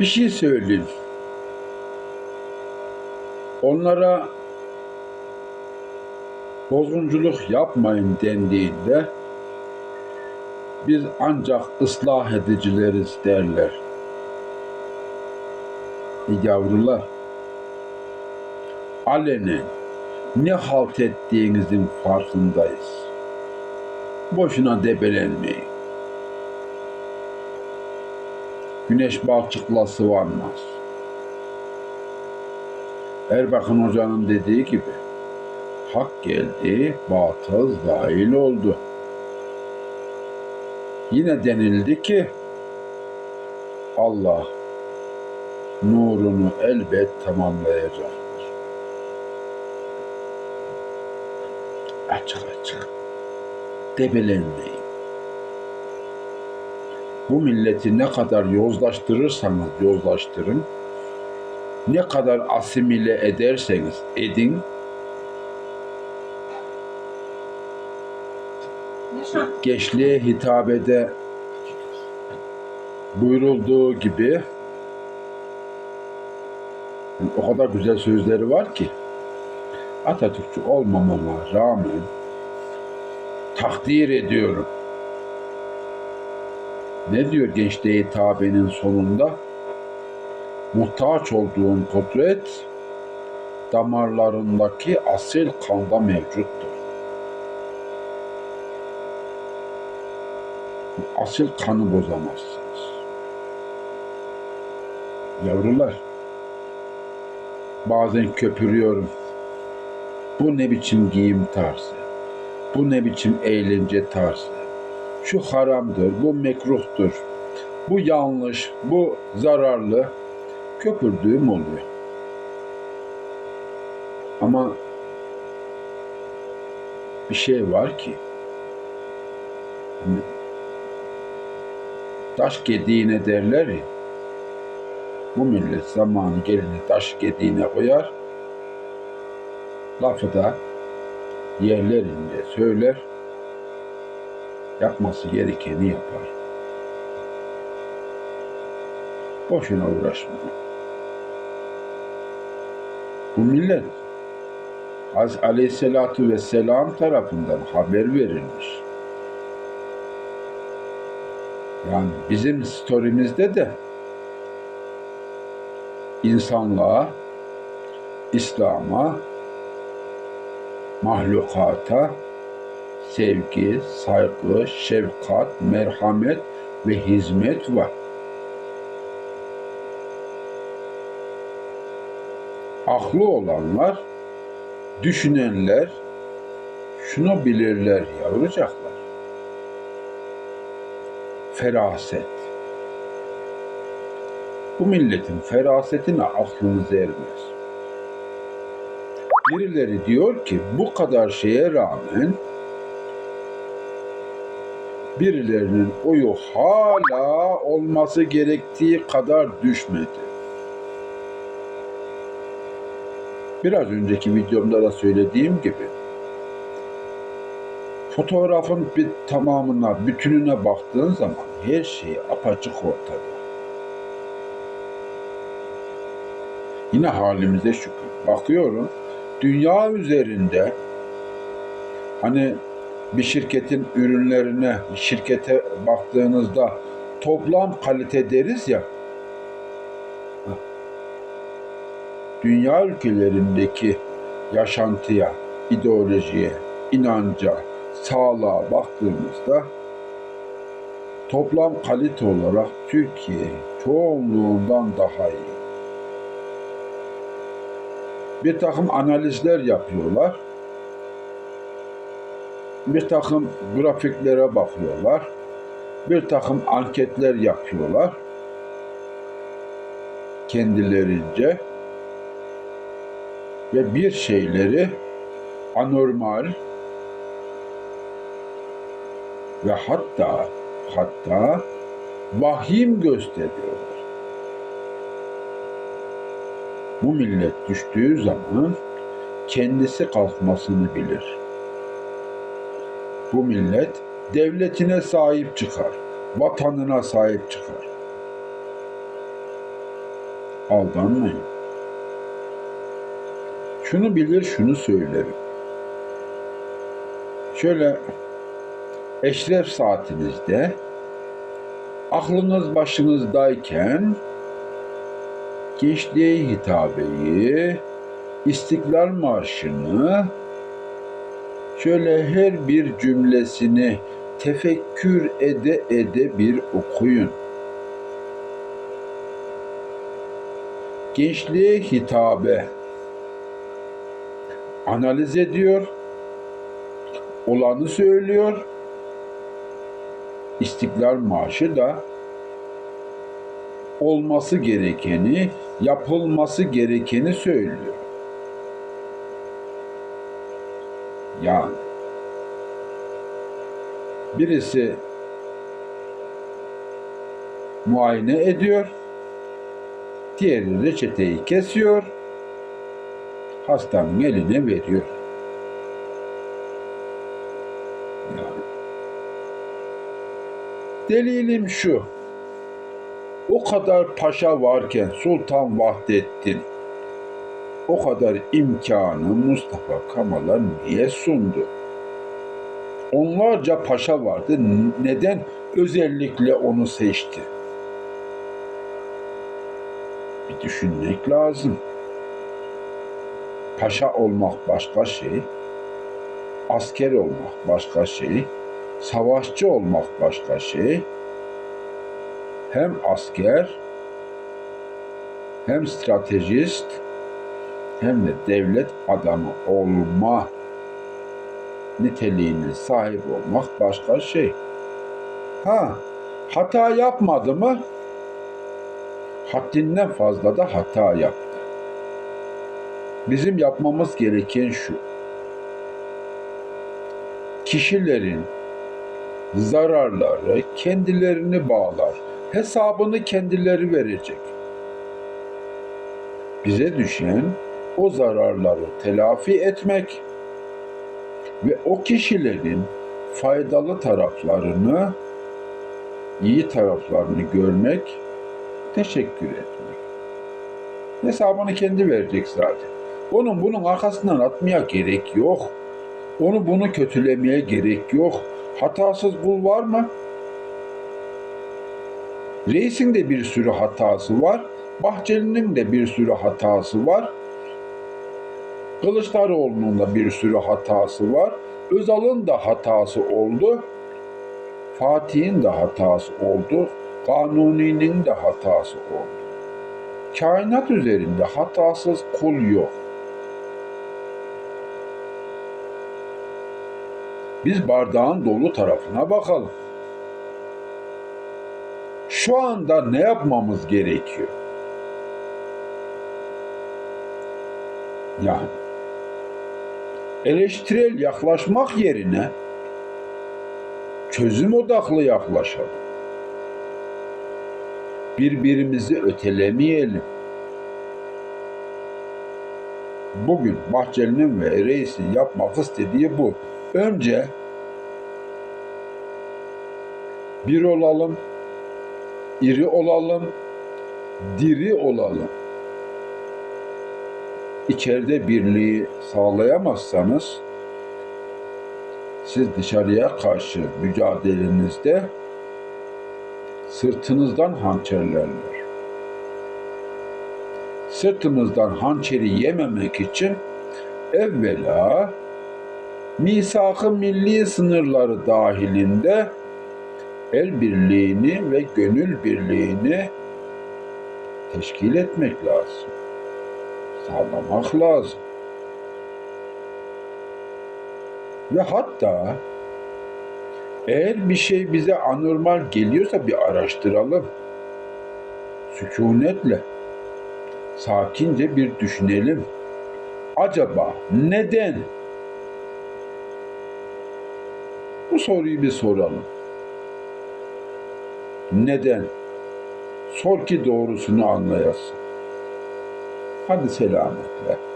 Bir şey söyleyeyim. Onlara bozgunculuk yapmayın dendiğinde biz ancak ıslah edicileriz derler. E Yavrular, alenen ne halt ettiğinizin farkındayız. Boşuna debelenmeyin. Güneş balçıkla sıvanmaz. Erbakan Hoca'nın dediği gibi hak geldi, batıl dahil oldu. Yine denildi ki Allah nurunu elbet tamamlayacaktır. Açık açık. Debelenmeyin. Bu milleti ne kadar yozlaştırırsanız yozlaştırın, ne kadar asimile ederseniz edin, gençliğe hitabede buyurulduğu gibi o kadar güzel sözleri var ki Atatürkçü olmamama rağmen takdir ediyorum. Ne diyor gençliğe hitabenin sonunda? Muhtaç olduğun kudret damarlarındaki asil kanda mevcuttur. Asil kanı bozamazsınız. Yavrular, bazen köpürüyorum. Bu ne biçim giyim tarzı? Bu ne biçim eğlence tarzı? Şu haramdır, bu mekruhtur. Bu yanlış, bu zararlı. Köpürdüğüm oluyor. Ama bir şey var ki taş gediğine derler ya bu millet zamanı gelini taş gediğine koyar lafı da yerlerince söyler yapması gerekeni yapar. Boşuna uğraşma. Bu millet Haz Aleyhisselatu Vesselam tarafından haber verilmiş. Yani bizim story'mizde de insanlığa, İslam'a, mahlukata sevgi, saygı, şefkat, merhamet ve hizmet var. Aklı olanlar, düşünenler şunu bilirler yavrucaklar. Feraset. Bu milletin ferasetine aklınız ermez. Birileri diyor ki bu kadar şeye rağmen birilerinin oyu hala olması gerektiği kadar düşmedi. Biraz önceki videomda da söylediğim gibi fotoğrafın bir tamamına, bütününe baktığın zaman her şey apaçık ortada. Yine halimize şükür. Bakıyorum dünya üzerinde hani bir şirketin ürünlerine, şirkete baktığınızda toplam kalite deriz ya. Dünya ülkelerindeki yaşantıya, ideolojiye, inanca, sağlığa baktığımızda toplam kalite olarak Türkiye çoğunluğundan daha iyi. Bir takım analizler yapıyorlar bir takım grafiklere bakıyorlar. Bir takım anketler yapıyorlar. Kendilerince ve bir şeyleri anormal ve hatta hatta vahim gösteriyorlar. Bu millet düştüğü zaman kendisi kalkmasını bilir bu millet devletine sahip çıkar, vatanına sahip çıkar. Aldanmayın. Şunu bilir, şunu söylerim. Şöyle eşref saatinizde aklınız başınızdayken gençliğe hitabeyi, İstiklal Marşı'nı şöyle her bir cümlesini tefekkür ede ede bir okuyun. Gençliğe hitabe analiz ediyor, olanı söylüyor. İstiklal Marşı da olması gerekeni, yapılması gerekeni söylüyor. Yani birisi muayene ediyor, diğeri reçeteyi kesiyor, hastanın eline veriyor. Yani. Delilim şu, o kadar paşa varken Sultan Vahdettin o kadar imkanı Mustafa Kemal'a niye sundu? Onlarca paşa vardı. Neden özellikle onu seçti? Bir düşünmek lazım. Paşa olmak başka şey, asker olmak başka şey, savaşçı olmak başka şey. Hem asker, hem stratejist, hem de devlet adamı olma niteliğine sahip olmak başka şey. Ha, hata yapmadı mı? Haddinden fazla da hata yaptı. Bizim yapmamız gereken şu. Kişilerin zararları kendilerini bağlar. Hesabını kendileri verecek. Bize düşen o zararları telafi etmek ve o kişilerin faydalı taraflarını, iyi taraflarını görmek, teşekkür etmek. Hesabını kendi verecek zaten. Onun bunun arkasından atmaya gerek yok. Onu bunu kötülemeye gerek yok. Hatasız kul var mı? Reisin de bir sürü hatası var. Bahçeli'nin de bir sürü hatası var. Kılıçdaroğlu'nun da bir sürü hatası var. Özal'ın da hatası oldu. Fatih'in de hatası oldu. Kanuni'nin de hatası oldu. Kainat üzerinde hatasız kul yok. Biz bardağın dolu tarafına bakalım. Şu anda ne yapmamız gerekiyor? Yani eleştirel yaklaşmak yerine çözüm odaklı yaklaşalım. Birbirimizi ötelemeyelim. Bugün Bahçeli'nin ve reisin yapmak istediği bu. Önce bir olalım, iri olalım, diri olalım. İçeride birliği sağlayamazsanız siz dışarıya karşı mücadelenizde sırtınızdan hançerlerler. Sırtımızdan hançeri yememek için evvela misak-ı milli sınırları dahilinde el birliğini ve gönül birliğini teşkil etmek lazım. Sağlamak lazım. Ve hatta eğer bir şey bize anormal geliyorsa bir araştıralım. Sükunetle, sakince bir düşünelim. Acaba neden? Bu soruyu bir soralım. Neden? Sor ki doğrusunu anlayasın. Hadi selametle.